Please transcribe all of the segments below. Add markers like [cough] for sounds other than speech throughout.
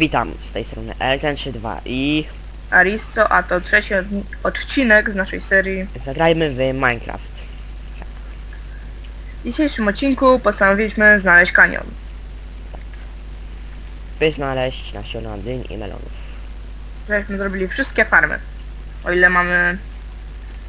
Witam z tej strony Elten32 i Aristo, a to trzeci od- odcinek z naszej serii. zagrajmy w Minecraft. W dzisiejszym odcinku postanowiliśmy znaleźć kanion. By znaleźć nasiona dyń i melonów. Żeśmy zrobili wszystkie farmy. O ile mamy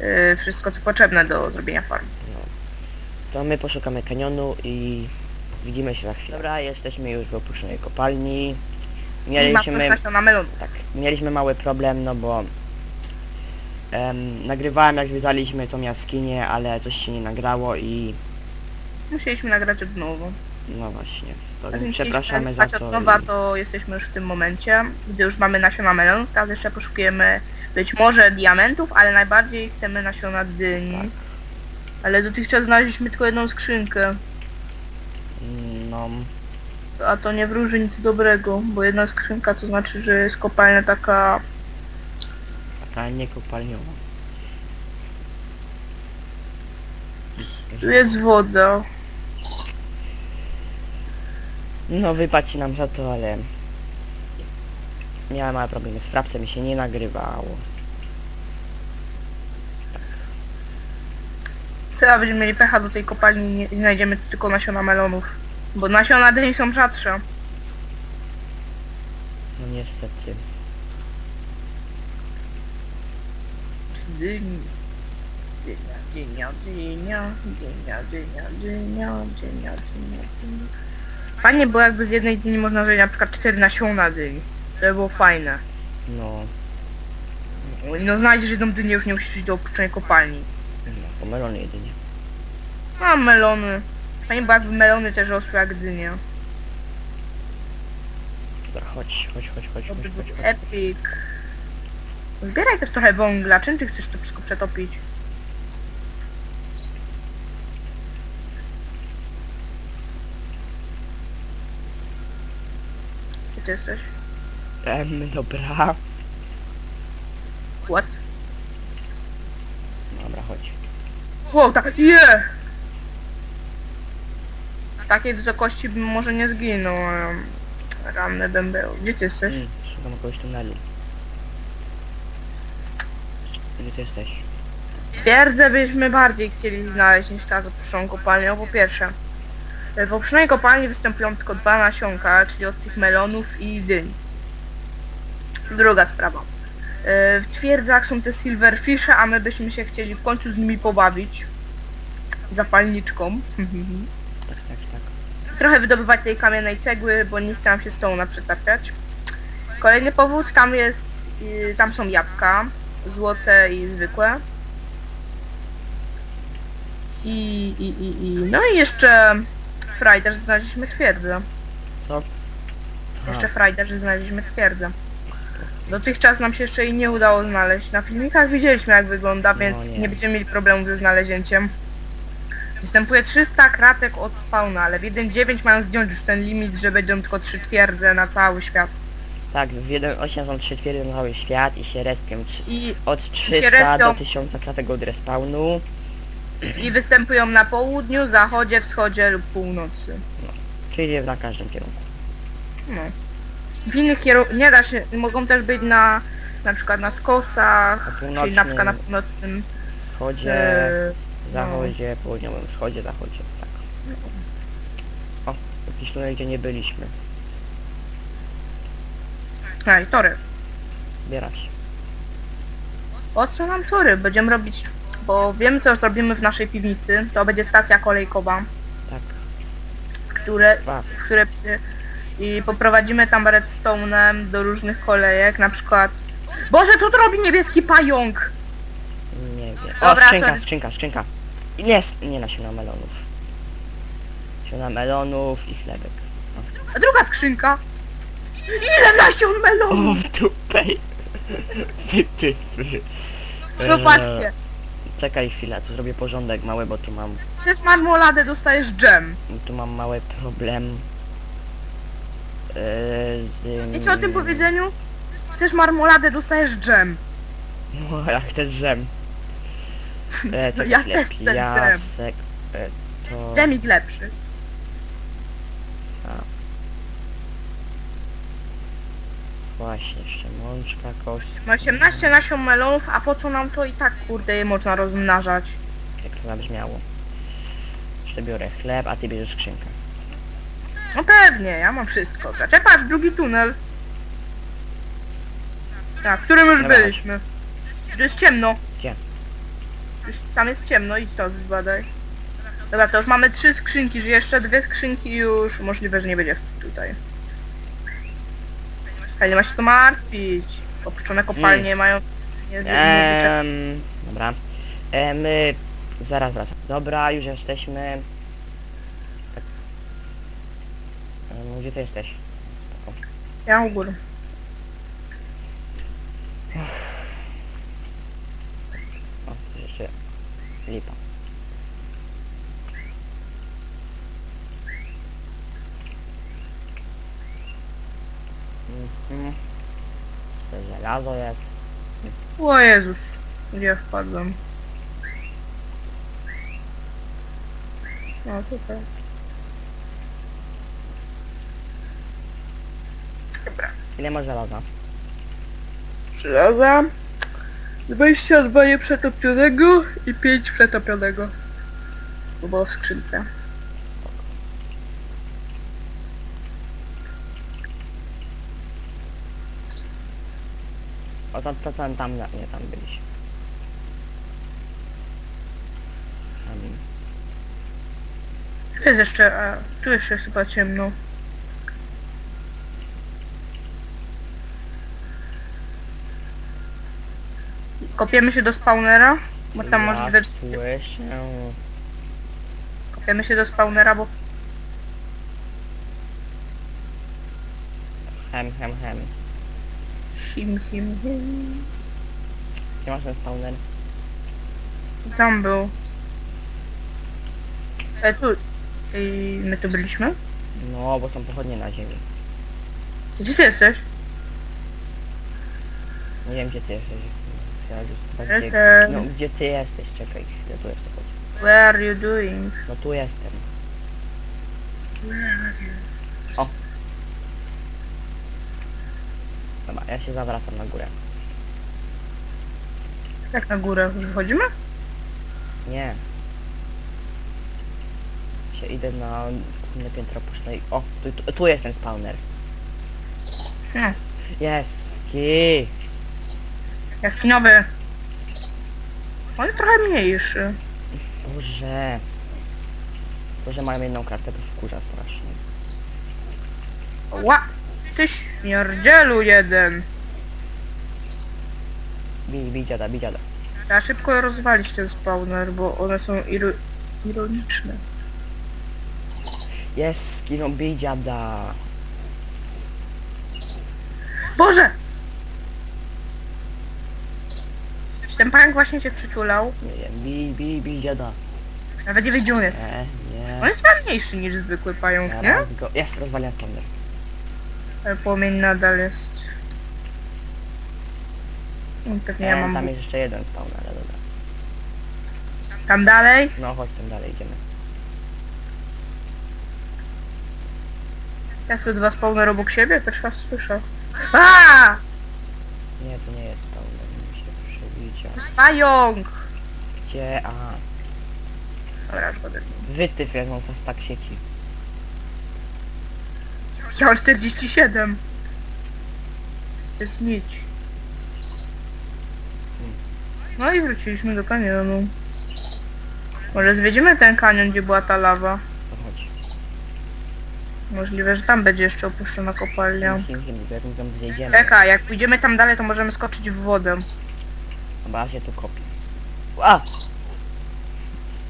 yy, wszystko co potrzebne do zrobienia farm. To my poszukamy kanionu i widzimy się za chwilę. Dobra, jesteśmy już w opuszczonej kopalni. I ma Mieliśmy, nasiona melonu. tak, mieliśmy mały problem, no bo em, nagrywałem jak zwiedzaliśmy tą jaskinię, ale coś się nie nagrało i Musieliśmy nagrać od nowa. no właśnie. To więc przepraszamy za to. od nowa, i- to jesteśmy już w tym momencie, gdy już mamy nasiona melonów, teraz jeszcze poszukujemy być może diamentów, ale najbardziej chcemy nasiona dyni. Tak. Ale dotychczas znaleźliśmy tylko jedną skrzynkę. No, A to nie wróży nic dobrego, bo jedna skrzynka to znaczy, że jest kopalnia taka... taka nie kopalniowa. Tu jest woda. No wypłaci nam za to, ale miałem małe problemy z frapsem i się nie nagrywało. Chyba będziemy mieli pecha do tej kopalni nie, i znajdziemy tylko nasiona melonów. Bo nasiona dyni są rzadsze. No niestety. Dyni. Dynia, dynia, dynia, dynia, dynia, dynia, dynia, dynia, dynia. Fajnie było jakby z jednej dyni można zrobić na przykład cztery nasiona dyni. To by było fajne. No, No znajdziesz jedną dynię, już nie musisz iść do opuszczonej kopalni. no pomelony jedynie. Mam melony. Fajnie było jakby melony też rosły jak dynie. Dobra, chodź, chodź, chodź, chodź, To by chodź, był chodź, chodź. epic. Zbieraj też trochę węgla. Czym ty chcesz to wszystko przetopić? Gdzie ty jesteś? Em, dobra. What? Dobra, chodź. Wow, tak, je! W takiej wysokości bym może nie zginął. em, Ranny bym był. Gdzie ty jesteś? Mm, szukam kogoś tunelu. Gdzie ty jesteś? Twierdzę byśmy bardziej chcieli znaleźć niż ta z opuszczoną kopalnią. Po pierwsze, e, w opuszczonej kopalni występują tylko dwa nasionka, czyli od tych melonów i dyń. Druga sprawa. e, W twierdzach są te silverfishe, a my byśmy się chcieli w końcu z nimi pobawić. Zapalniczką. [laughs] Tak, tak. Trochę wydobywać tej kamiennej cegły, bo nie chciałam się z tą naprzetapiać. Kolejny powód, tam jest, y, tam są jabłka, złote i zwykłe. I, i, i, i, no i jeszcze Frajder znaleźliśmy twierdzę. Co? Jeszcze Frajder, że znaleźliśmy twierdzę. Dotychczas nam się jeszcze jej nie udało znaleźć. Na filmikach widzieliśmy jak wygląda, więc nie. nie będziemy mieli problemu ze znalezieniem. Występuje 300 kratek od spawna, ale w 1.9 mają zdjąć już ten limit, że będą tylko 3 twierdze na cały świat. Tak, w 1.8 są trzy twierdzy na cały świat i się respią I, od 300 respią. do 1000 kratek od respawnu. I występują na południu, zachodzie, wschodzie lub północy. Czyli na każdym kierunku. No. W innych kierunkach nie da się, mogą też być na na przykład na skosach, Na czyli na przykład na północnym, północnym Wschodzie, e, zachodzie, południowym wschodzie, zachodzie, tak. O, jakiś tunel, gdzie nie byliśmy. no i tory. Zbierać. Po co nam tory? Będziemy robić, bo wiemy co zrobimy w naszej piwnicy, to będzie stacja kolejkowa, Tak. które, Dwa. w które i poprowadzimy tam redstone'em do różnych kolejek, na przykład Boże, co tu robi niebieski pająk? Nie wiem. Dobra, o, skrzynka, sorry. skrzynka, skrzynka. I Nie, nie nasiona melonów. Nasiona melonów i chlebek. A druga skrzynka. Ile nasion O, melonów? w dupę. Wytyfy. Zobaczcie, Eee, Czekaj chwilę, tu zrobię porządek mały, bo tu mam, przez marmoladę dostajesz dżem. tu mam mały problem. Eee, z... Wiecie o tym powiedzeniu? Chcesz marmoladę, dostajesz dżem. No, ja chcę drzem. To ja też chcę dżem. piasek, e, to... Dżemik lepszy. Właśnie, jeszcze mączka, kostka. Ma 18 nasion melonów, a po co nam to i tak kurde je można rozmnażać? Jak to zabrzmiało. Jeszcze biorę chleb, a ty bierzesz skrzynkę. No pewnie, ja mam wszystko. Zaczepasz drugi tunel. Tak, w którym już Dobra, chodź. byliśmy. Tu jest ciemno. Już tam jest ciemno, idź to zbadaj. Dobra, to już mamy trzy skrzynki, że jeszcze dwie skrzynki już możliwe, że nie będzie tutaj. Ale nie ma się to martwić. Opuszczone kopalnie mają... Nie, nie, nie, dobra. E, my zaraz wracam. Dobra, już jesteśmy. Tak. Em, Gdzie ty jesteś? ja u góry. O, tu jeszcze lipa. Mhm. To żelazo jest. O Jezus. Gdzie wpadłem? No tutaj. Dobra. Ile masz żelaza? Żelaza. 22 nieprzetopionego i 5 przetopionego. To było w skrzynce. O tam, tam, tam, tam, nie, tam byliśmy. Tam. Tu jest jeszcze, a tu jeszcze jest chyba ciemno. Kopiemy się do spawnera, bo tam Ja możliwe, że... Słyszę. Kopiemy się do spawnera, bo... Hem, hem, hem. Him, him, him. Gdzie masz ten spawner? Tam był. E, tu. I my tu byliśmy? No, bo są pochodnie na ziemi. Gdzie ty jesteś? Nie wiem, gdzie ty jesteś. Ja już chyba gdzie... No, gdzie ty jesteś? Czekaj, ja tu jestem. Where are you doing? No tu jestem. Dobra, ja się zawracam na górę. Jak na górę? Już wychodzimy? Nie. Się idę na inne piętro puszczę i... O, tu, tu, tu jest ten spawner. No. Jest. Ki. Jaskiniowy. Jest trochę mniejszy. Boże. To, że mają jedną kartę, to wkurza strasznie. Ła! Ty śmierdzielu jeden. Bij, bij dziada, bij dziada. Trzeba szybko rozwalić ten spawner, bo one są iru- ironiczne. Jest, skiną, bij dziada. Boże! Czy ten pająk właśnie cię przytulał? Nie wiem, bij, bij, bij dziada. Nawet nie wie gdzie on jest. Nie, On nie. jest ładniejszy niż zwykły pająk, nie? Teraz go... Jest, rozwaliłem. Ale płomień nadal jest. No, Pewnie ja Nie, mam... tam jest jeszcze jeden spawner, ale dobra. Tam dalej? No, chodź tam dalej, idziemy. Jak to dwa spawner obok siebie? Też raz słyszę. A! Nie, to nie jest spawner, mi się przewidział. Pająk! Gdzie? A, Dobra, już będę. wytyw jak mam fast tak sieci. Ja mam 47. To jest nić. No i wróciliśmy do kanionu. Może zwiedzimy ten kanion, gdzie była ta lawa. Możliwe, że tam będzie jeszcze opuszczona kopalnia. Him, jak my tam zjedziemy. Czekaj, jak pójdziemy tam dalej, to możemy skoczyć w wodę. Ja się tu kopię. A!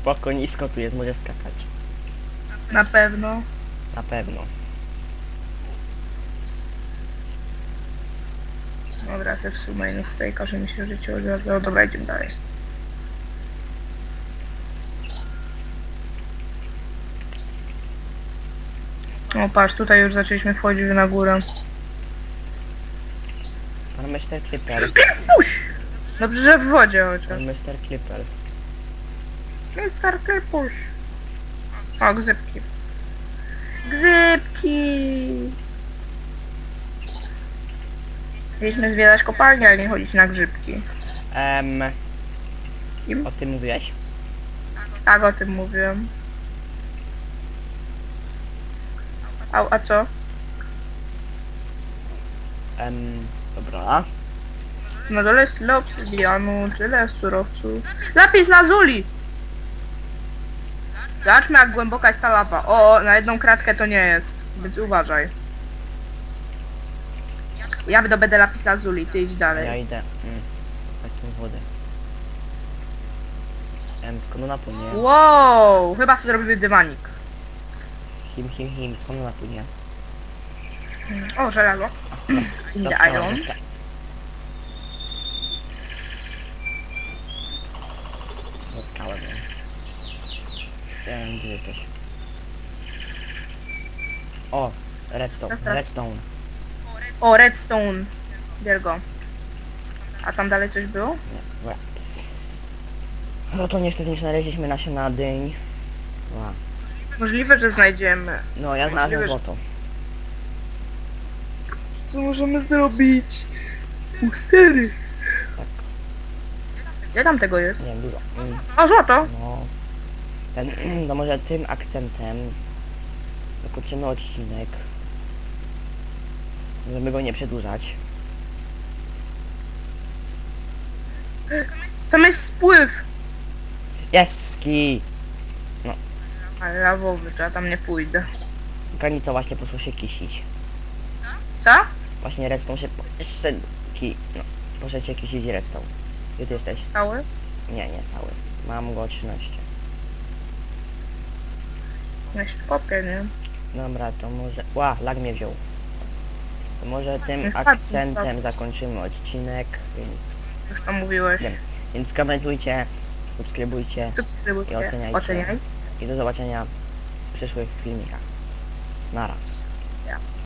Spoko, nisko tu jest, może skakać. Na pewno. Na pewno. Dobra, ze w sumie nie stejka, że mi się życie odradzało. Dobra, idziemy dalej. O patrz, tutaj już zaczęliśmy wchodzić na górę. Pan Mr. Clipper. Puś! Dobrze, że w wodzie chociaż. Pan Mr. Clipper. Mister Krypuś. O, gzypki. Gzypki! Mieliśmy zwiedzać kopalnię, ale nie chodzić na grzybki. Em, Im? o tym mówiłeś? Tak o tym mówiłem. A, a co? Em, dobra. Na dole jest tyle obsydianu, tyle surowców. Zapis lazuli! Zobaczmy jak głęboka jest ta lawa. O, na jedną kratkę to nie jest, więc uważaj. Ja wydobędę lapis lazuli, ty idź Ja dalej. idę. Mm, Chodźmy wody. Em, skąd ona płynie? Wow, chyba sobie zrobimy dywanik. Him, him, him, skąd ona płynie? O, żelazo. I Dobra, the iron. ją. Ja wiem, gdzie jesteś. O, redstone, Dobra. redstone. O, redstone. Bier go. A tam dalej coś było? Nie, dobra. No to niestety nie znaleźliśmy nasiona dyń. Ła. Możliwe, że znajdziemy. No, ja znalazłem Możliwe, że- złoto. Co możemy zrobić? Pustery. Tak, Gdzie tam tego jest? nie wiem, dużo. Mm, O, złoto! no. Ten, [clears throat] no może tym akcentem zakończymy odcinek. Żeby go nie przedłużać. Tam jest spływ! Jeski! Ale lawowy, to ja tam nie pójdę. Granica właśnie poszło się kisić. Co? Właśnie redstone się... Jeszcze... Ki... No. Poszedł się kisić redstone. Gdzie ty jesteś? Cały? Nie, nie cały. Mam go 13. Jeszcze kopię, nie? Dobra, to może... Ła, lag mnie wziął. To może tym Nie wpadnij, akcentem zakończymy odcinek, więc... Już tam mówiłeś. Wiem. Więc komentujcie, subskrybujcie Subskrybujcie, I oceniajcie. oceniaj. I do zobaczenia w przyszłych filmikach. Nara.